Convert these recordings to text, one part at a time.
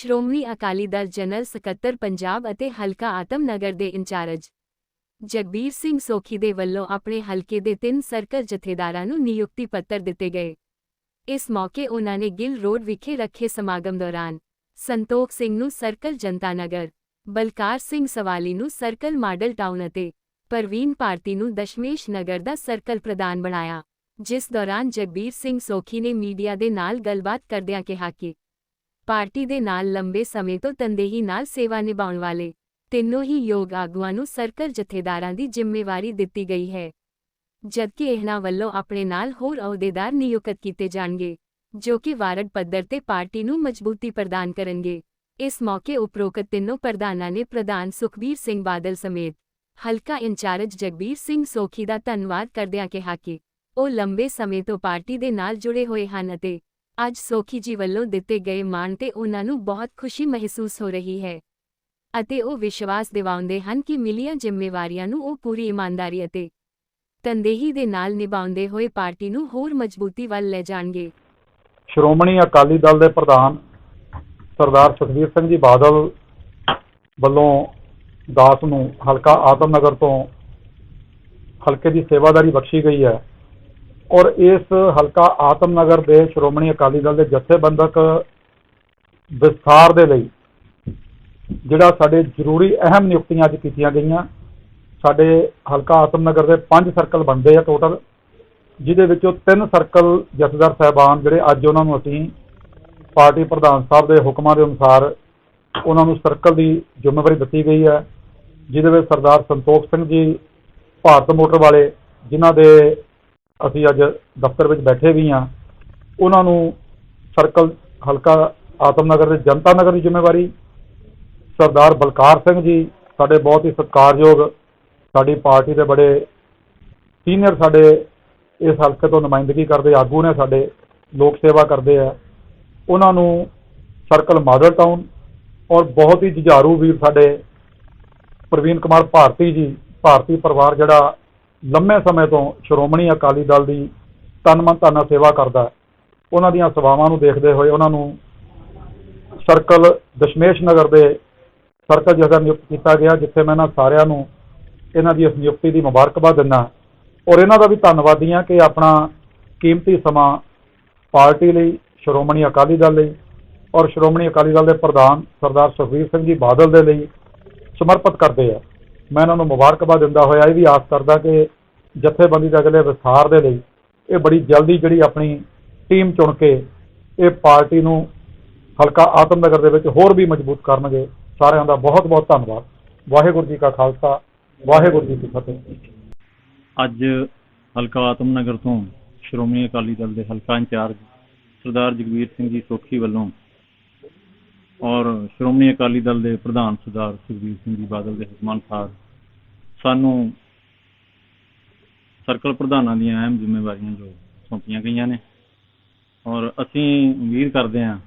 Shiromani Akali Dal general ਸਕੱਤਰ ਪੰਜਾਬ ਅਤੇ ਹਲਕਾ ਆਤਮਨਗਰ ਦੇ ਇੰਚਾਰਜ ਜਗਬੀਰ ਸਿੰਘ ਸੋਖੀ ਦੇ ਵੱਲੋਂ ਆਪਣੇ ਹਲਕੇ ਦੇ ਤਿੰਨ ਸਰਕਲ ਜਥੇਦਾਰਾਂ ਨੂੰ ਨਿਯੁਕਤੀ ਪੱਤਰ ਦਿੱਤੇ ਗਏ। ਇਸ ਮੌਕੇ ਉਨ੍ਹਾਂ ਨੇ ਗਿੱਲ ਰੋਡ ਵਿਖੇ ਰੱਖੇ ਸਮਾਗਮ ਦੌਰਾਨ ਸੰਤੋਖ ਸਿੰਘ ਨੂੰ ਸਰਕਲ ਜਨਤਾ ਨਗਰ, ਬਲਕਾਰ ਸਿੰਘ ਸਵਾਲੀ ਨੂੰ ਸਰਕਲ ਮਾਡਲ ਟਾਊਨ ਅਤੇ ਪਰਵੀਨ ਭਾਰਤੀ ਨੂੰ ਦਸ਼ਮੇਸ਼ ਨਗਰ ਦਾ ਸਰਕਲ ਪ੍ਰਧਾਨ ਬਣਾਇਆ, ਜਿਸ ਦੌਰਾਨ ਜਗਬੀਰ ਸਿੰਘ ਸੋਖੀ ਨੇ ਮੀਡੀਆ ਦੇ ਨਾਲ ਗੱਲਬਾਤ ਕਰਦਿਆਂ ਕਿਹਾ ਕਿ ਪਾਰਟੀ ਦੇ ਨਾਲ ਲੰਬੇ ਸਮੇਂ ਤੋਂ ਤੰਦੇਹੀ ਨਾਲ ਸੇਵਾ ਨਿਭਾਉਣ ਵਾਲੇ ਤਿੰਨੋਂ ਹੀ ਯੋਗ ਆਗੂਆਂ ਨੂੰ ਸਰਕਲ ਜਥੇਦਾਰਾਂ ਦੀ ਜ਼ਿੰਮੇਵਾਰੀ ਦਿੱਤੀ ਗਈ ਹੈ। ਜਦਕਿ ਇਹਨਾਂ ਵੱਲੋਂ ਆਪਣੇ ਨਾਲ ਹੋਰ ਅਹੁਦੇਦਾਰ ਨਿਯੁਕਤ ਕੀਤੇ ਜਾਣਗੇ, ਜੋ ਕਿ ਵਾਰਡ ਪੱਧਰ ਤੇ ਪਾਰਟੀ ਨੂੰ ਮਜ਼ਬੂਤੀ ਪ੍ਰਦਾਨ ਕਰਨਗੇ। ਇਸ ਮੌਕੇ ਉਪਰੋਕਤ ਤਿੰਨੋਂ ਪ੍ਰਧਾਨਾਂ ਨੇ ਪ੍ਰਧਾਨ ਸੁਖਬੀਰ ਸਿੰਘ ਬਾਦਲ ਸਮੇਤ ਹਲਕਾ ਇੰਚਾਰਜ ਜਗਬੀਰ ਸਿੰਘ ਸੋਖੀ ਦਾ ਧੰਨਵਾਦ ਕਰਦਿਆਂ ਕਿਹਾ ਕਿ ਉਹ ਲੰਬੇ ਸਮੇਂ ਤੋਂ ਪਾਰਟੀ ਦੇ ਨਾਲ ਜੁੜੇ ਹੋਏ ਹਨ ਅਤੇ ਅੱਜ ਸੋਖੀ ਜੀ ਵੱਲੋਂ ਦਿੱਤੇ ਗਏ ਮਾਣ ਤੇ ਉਹਨਾਂ ਨੂੰ ਬਹੁਤ ਖੁਸ਼ੀ ਮਹਿਸੂਸ ਹੋ ਰਹੀ ਹੈ। ਅਤੇ ਉਹ ਵਿਸ਼ਵਾਸ ਦਿਵਾਉਂਦੇ ਹਨ ਕਿ ਮਿਲੀਆਂ ਜ਼ਿੰਮੇਵਾਰੀਆਂ ਨੂੰ ਉਹ ਪੂਰੀ ਇਮਾਨਦਾਰੀ ਅਤੇ ਤੰਦੇਹੀ ਦੇ ਨਾਲ ਨਿਭਾਉਂਦੇ ਹੋਏ ਪਾਰਟੀ ਨੂੰ ਹੋਰ ਮਜ਼ਬੂਤੀ ਵੱਲ ਲੈ ਜਾਣਗੇ। ਸ਼੍ਰੋਮਣੀ ਅਕਾਲੀ ਦਲ ਦੇ ਪ੍ਰਧਾਨ ਸਰਦਾਰ ਸੁਖਬੀਰ ਸਿੰਘ ਜੀ ਬਾਦਲ ਵੱਲੋਂ ਦਾਸ ਨੂੰ ਹਲਕਾ ਆਤਮਨਗਰ ਤੋਂ ਹਲਕੇ ਦੀ ਸੇਵਾਦਾਰੀ ਬਖਸ਼ੀ ਗਈ ਹੈ। ਔਰ ਇਸ ਹਲਕਾ ਆਤਮਨਗਰ ਦੇ ਸ਼੍ਰੋਮਣੀ ਅਕਾਲੀ ਦਲ ਦੇ ਜਥੇਬੰਦਕ ਵਿਸਥਾਰ ਦੇ ਲਈ ਜਿਹੜਾ ਸਾਡੇ ਜ਼ਰੂਰੀ ਅਹਿਮ ਨਿਯੁਕਤੀਆਂ ਅੱਜ ਕੀਤੀਆਂ ਗਈਆਂ, ਸਾਡੇ ਹਲਕਾ ਆਤਮਨਗਰ ਦੇ ਪੰਜ ਸਰਕਲ ਬਣਦੇ ਆ ਟੋਟਲ ਜਿਹਦੇ ਵਿੱਚੋਂ ਤਿੰਨ ਸਰਕਲ ਜਥੇਦਾਰ ਸਾਹਿਬਾਨ ਜਿਹੜੇ ਅੱਜ ਉਹਨਾਂ ਨੂੰ ਅਸੀਂ ਪਾਰਟੀ ਪ੍ਰਧਾਨ ਸਾਹਿਬ ਦੇ ਹੁਕਮਾਂ ਦੇ ਅਨੁਸਾਰ ਉਹਨਾਂ ਨੂੰ ਸਰਕਲ ਦੀ ਜ਼ਿੰਮੇਵਾਰੀ ਦਿੱਤੀ ਗਈ ਹੈ, ਜਿਹਦੇ ਵਿੱਚ ਸਰਦਾਰ ਸੰਤੋਖ ਸਿੰਘ ਜੀ, ਭਾਰਤ ਮੋਟਰ ਵਾਲੇ, ਜਿਨ੍ਹਾਂ ਦੇ ਅਸੀਂ ਅੱਜ ਦਫ਼ਤਰ ਵਿੱਚ ਬੈਠੇ ਵੀ ਹਾਂ। ਉਹਨਾਂ ਨੂੰ ਸਰਕਲ ਹਲਕਾ ਆਤਮਨਗਰ ਦੇ ਜਨਤਾ ਨਗਰ ਦੀ ਜ਼ਿੰਮੇਵਾਰੀ, ਸਰਦਾਰ ਬਲਕਾਰ ਸਿੰਘ ਜੀ ਸਾਡੇ ਬਹੁਤ ਹੀ ਸਤਿਕਾਰਯੋਗ ਸਾਡੀ ਪਾਰਟੀ ਦੇ ਬੜੇ ਸੀਨੀਅਰ ਸਾਡੇ ਇਸ ਹਲਕੇ ਤੋਂ ਨੁਮਾਇੰਦਗੀ ਕਰਦੇ ਆਗੂ ਨੇ, ਸਾਡੇ ਲੋਕ ਸੇਵਾ ਕਰਦੇ ਆ। ਉਹਨਾਂ ਨੂੰ ਸਰਕਲ ਮਾਡਲ ਟਾਊਨ ਔਰ ਬਹੁਤ ਹੀ ਜੁਝਾਰੂ ਵੀਰ ਸਾਡੇ ਪ੍ਰਵੀਨ ਕੁਮਾਰ ਭਾਰਤੀ ਜੀ, ਭਾਰਤੀ ਪਰਿਵਾਰ ਜਿਹੜਾ ਲੰਮੇ ਸਮੇਂ ਤੋਂ ਸ਼੍ਰੋਮਣੀ ਅਕਾਲੀ ਦਲ ਦੀ ਤਨ ਮਨ ਧਨ ਸੇਵਾ ਕਰਦਾ ਹੈ। ਉਹਨਾਂ ਦੀਆਂ ਸੇਵਾਵਾਂ ਨੂੰ ਦੇਖਦੇ ਹੋਏ ਉਹਨਾਂ ਨੂੰ ਸਰਕਲ ਦਸ਼ਮੇਸ਼ ਨਗਰ ਦੇ ਸਰਕਲ ਜਗ੍ਹਾ ਨਿਯੁਕਤ ਕੀਤਾ ਗਿਆ, ਜਿੱਥੇ ਮੈਂ ਇਹਨਾਂ ਸਾਰਿਆਂ ਨੂੰ ਇਹਨਾਂ ਦੀ ਇਸ ਨਿਯੁਕਤੀ ਦੀ ਮੁਬਾਰਕਬਾਦ ਦਿੰਦਾ ਔਰ ਇਹਨਾਂ ਦਾ ਵੀ ਧੰਨਵਾਦੀ ਹਾਂ ਕਿ ਆਪਣਾ ਕੀਮਤੀ ਸਮਾਂ ਪਾਰਟੀ ਲਈ, ਸ਼੍ਰੋਮਣੀ ਅਕਾਲੀ ਦਲ ਲਈ ਔਰ ਸ਼੍ਰੋਮਣੀ ਅਕਾਲੀ ਦਲ ਦੇ ਪ੍ਰਧਾਨ ਸਰਦਾਰ ਸੁਖਬੀਰ ਸਿੰਘ ਜੀ ਬਾਦਲ ਦੇ ਲਈ ਸਮਰਪਿਤ ਕਰਦੇ ਆ ਮੈਂ ਇਹਨਾਂ ਨੂੰ ਮੁਬਾਰਕਬਾਦ ਦਿੰਦਾ ਹੋਇਆ, ਇਹ ਵੀ ਆਸ ਕਰਦਾ ਕਿ ਜਥੇਬੰਦੀ ਦੇ ਅਗਲੇ ਵਿਸਥਾਰ ਦੇ ਲਈ ਇਹ ਬੜੀ ਜਲਦੀ ਜਿਹੜੀ ਆਪਣੀ ਟੀਮ ਚੁਣ ਕੇ ਇਹ ਪਾਰਟੀ ਨੂੰ ਹਲਕਾ ਆਤਮਨਗਰ ਦੇ ਵਿੱਚ ਹੋਰ ਵੀ ਮਜ਼ਬੂਤ ਕਰਨਗੇ, ਸਾਰਿਆਂ ਦਾ ਬਹੁਤ ਬਹੁਤ ਧੰਨਵਾਦ। ਵਾਹਿਗੁਰੂ ਜੀ ਕਾ ਖਾਲਸਾ, ਵਾਹਿਗੁਰੂ ਜੀ ਕੀ ਫਤਿਹ। ਅੱਜ ਹਲਕਾ ਆਤਮਨਗਰ ਤੋਂ ਸ਼੍ਰੋਮਣੀ ਅਕਾਲੀ ਦਲ ਦੇ ਹਲਕਾ ਇੰਚਾਰਜ ਸਰਦਾਰ ਜਗਵੀਰ ਸਿੰਘ ਜੀ ਸੋਖੀ ਵੱਲੋਂ ਔਰ ਸ਼੍ਰੋਮਣੀ ਅਕਾਲੀ ਦਲ ਦੇ ਪ੍ਰਧਾਨ ਸਰਦਾਰ ਸੁਖਬੀਰ ਸਿੰਘ ਜੀ ਬਾਦਲ ਦੇ ਹੁਕਮਾਂ ਅਨੁਸਾਰ ਸਾਨੂੰ ਸਰਕਲ ਪ੍ਰਧਾਨਾਂ ਦੀਆਂ ਅਹਿਮ ਜ਼ਿੰਮੇਵਾਰੀਆਂ ਜੋ ਸੌਂਪੀਆਂ ਗਈਆਂ ਨੇ। ਔਰ ਅਸੀਂ ਉਮੀਦ ਕਰਦੇ ਹਾਂ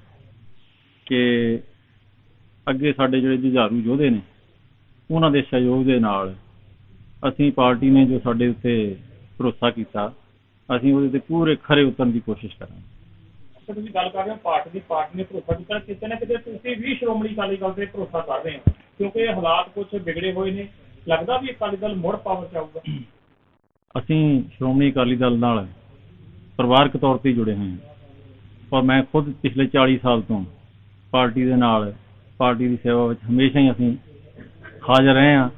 ਕਿ ਅੱਗੇ ਸਾਡੇ ਜਿਹੜੇ ਜੁਝਾਰੂ ਯੋਧੇ ਨੇ, ਉਹਨਾਂ ਦੇ ਸਹਿਯੋਗ ਦੇ ਨਾਲ ਅਸੀਂ ਪਾਰਟੀ ਨੇ ਜੋ ਸਾਡੇ ਉੱਤੇ ਭਰੋਸਾ ਕੀਤਾ, ਅਸੀਂ ਉਹਦੇ ਤੇ ਪੂਰੇ ਖਰੇ ਉਤਰਨ ਦੀ ਕੋਸ਼ਿਸ਼ ਕਰਾਂਗੇ। ਤੇ ਤੁਸੀਂ ਗੱਲ ਕਰ ਰਹੇ ਹੋ ਪਾਰਟੀ ਦੀ ਪਾਰਟੀ ਨੇ ਭਰੋਸਾ ਕੀਤਾ ਕਿਤੇ ਨਾ ਕਿਤੇ ਤੁਸੀਂ ਵੀ ਸ਼੍ਰੋਮਣੀ ਅਕਾਲੀ ਦਲ ਤੇ ਭਰੋਸਾ ਕਰ ਰਹੇ ਹੋ ਕਿਉਂਕਿ ਇਹ ਹਾਲਾਤ ਕੁਝ ਵਿਗੜੇ ਹੋਏ ਨੇ ਲੱਗਦਾ ਵੀ ਅਕਾਲੀ ਦਲ ਮੁੜ ਪਾਵਰ ਚ ਆਊਗਾ। ਅਸੀਂ ਸ਼੍ਰੋਮਣੀ ਅਕਾਲੀ ਦਲ ਨਾਲ ਪਰਿਵਾਰਕ ਤੌਰ ਤੇ ਜੁੜੇ ਹੋਏ ਹਾਂ। ਔਰ ਮੈਂ ਖੁਦ ਪਿਛਲੇ 40 ਸਾਲ ਤੋਂ ਪਾਰਟੀ ਦੇ ਨਾਲ ਪਾਰਟੀ ਦੀ ਸੇਵਾ ਵਿੱਚ ਹਮੇਸ਼ਾ ਹੀ ਅਸੀਂ ਹਾਜ਼ਰ ਰਹੇ ਹਾਂ।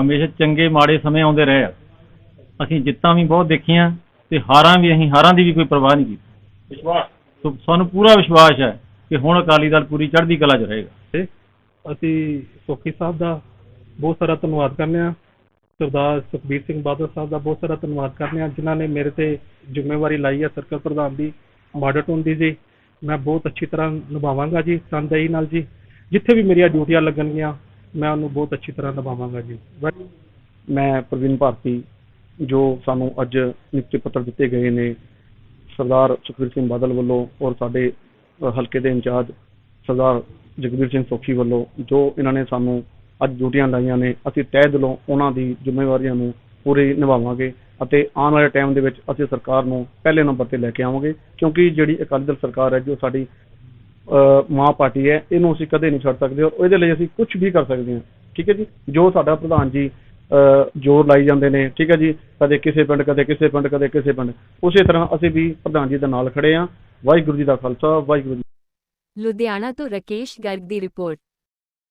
ਹਮੇਸ਼ਾ ਚੰਗੇ ਮਾੜੇ ਸਮੇਂ ਆਉਂਦੇ ਰਹੇ ਆ। ਅਸੀਂ ਜਿੱਤਾਂ ਵੀ ਬਹੁਤ ਦੇਖੀਆਂ ਤੇ ਹਾਰਾਂ ਵੀ ਅਸੀਂ ਹਾਰਾਂ ਦੀ ਵੀ ਕੋਈ ਪਰਵਾਹ ਨਹੀਂ ਕੀਤੀ। ਵਿਸ਼ਵਾਸ ਸੋ ਸਾਨੂੰ ਪੂਰਾ ਵਿਸ਼ਵਾਸ ਹੈ ਕਿ ਹੁਣ ਅਕਾਲੀ ਦਲ ਪੂਰੀ ਚੜ੍ਹਦੀ ਕਲਾ 'ਚ ਰਹੇਗਾ। ਤੇ ਅਸੀਂ ਸੋਖੀ ਸਾਹਿਬ ਦਾ ਬਹੁਤ ਸਾਰਾ ਧੰਨਵਾਦ ਕਰਨੇ ਆ ਸਰਦਾਰ ਸੁਖਬੀਰ ਸਿੰਘ ਬਾਦਲ ਸਾਹਿਬ ਦਾ ਬਹੁਤ ਸਾਰਾ ਧੰਨਵਾਦ ਕਰਨੇ ਆ ਜਿਨ੍ਹਾਂ ਨੇ ਮੇਰੇ ਤੇ ਜ਼ਿੰਮੇਵਾਰੀ ਲਾਈ ਹੈ ਸਰਕਲ ਪ੍ਰਧਾਨ ਦੀ ਮਾਡਲ ਦੀ ਜੀ। ਮੈਂ ਬਹੁਤ ਅੱਛੀ ਤਰ੍ਹਾਂ ਨਿਭਾਵਾਂਗਾ ਜੀ ਤਨਦੇਹੀ ਨਾਲ ਜੀ। ਜਿੱਥੇ ਵੀ ਮੇਰੀਆਂ ਡਿਊਟੀਆਂ ਲੱਗਣਗੀਆਂ ਮੈਂ ਉਹਨੂੰ ਬਹੁਤ ਅੱਛੀ ਤਰ੍ਹਾਂ ਨਿਭਾਵਾਂਗਾ ਜੀ। ਮੈਂ ਪ੍ਰਵੀਨ ਭਾਰਤੀ ਜੋ ਸਾਨੂੰ ਅੱਜ ਨਿਯੁਕਤੀ ਪੱਤਰ ਦਿੱਤੇ ਗਏ ਨੇ ਸਰਦਾਰ ਸੁਖਬੀਰ ਸਿੰਘ ਬਾਦਲ ਵੱਲੋਂ ਔਰ ਸਾਡੇ ਹਲਕੇ ਦੇ ਇੰਚਾਰਜ ਸਰਦਾਰ ਜਗਬੀਰ ਸਿੰਘ ਸੋਖੀ ਵੱਲੋਂ ਜੋ ਇਹਨਾਂ ਨੇ ਸਾਨੂੰ ਅੱਜ ਡਿਊਟੀਆਂ ਲਾਈਆਂ ਨੇ, ਅਸੀਂ ਤਹਿ ਦਿਲੋਂ ਉਹਨਾਂ ਦੀ ਜ਼ਿੰਮੇਵਾਰੀਆਂ ਨੂੰ ਪੂਰੀ ਨਿਭਾਵਾਂਗੇ ਅਤੇ ਆਉਣ ਵਾਲੇ ਟਾਈਮ ਦੇ ਵਿੱਚ ਅਸੀਂ ਸਰਕਾਰ ਨੂੰ ਪਹਿਲੇ ਨੰਬਰ ਤੇ ਲੈ ਕੇ ਆਵਾਂਗੇ ਕਿਉਂਕਿ ਜਿਹੜੀ ਅਕਾਲੀ ਦਲ ਸਰਕਾਰ ਹੈ, ਜੋ ਸਾਡੀ ਮਾਂ ਪਾਰਟੀ ਹੈ, ਇਹਨੂੰ ਅਸੀਂ ਕਦੇ ਨਹੀਂ ਛੱਡ ਸਕਦੇ ਔਰ ਇਹਦੇ ਲਈ ਅਸੀਂ ਕੁਝ ਵੀ ਕਰ ਸਕਦੇ ਹਾਂ। ਠੀਕ ਹੈ ਜੀ? ਜੋ ਸਾਡਾ ਪ੍ਰਧਾਨ ਜੀ ਜ਼ੋਰ ਲਾਈ ਜਾਂਦੇ ਨੇ। ਠੀਕ ਹੈ ਜੀ? ਕਦੇ ਕਿਸੇ ਪਿੰਡ, ਕਦੇ ਕਿਸੇ ਪਿੰਡ, ਕਦੇ ਕਿਸੇ ਪਿੰਡ। ਉਸੇ ਤਰ੍ਹਾਂ ਅਸੀਂ ਵੀ ਪ੍ਰਧਾਨ ਜੀ ਦੇ ਨਾਲ ਖੜੇ ਹਾਂ। ਵਾਹਿਗੁਰੂ ਜੀ ਦਾ ਖਾਲਸਾ, ਵਾਹਿਗੁਰੂ ਜੀ ਲੁਧਿਆਣਾ ਤੋਂ ਰਕੇਸ਼ ਗਰਗ ਦੀ ਰਿਪੋਰਟ।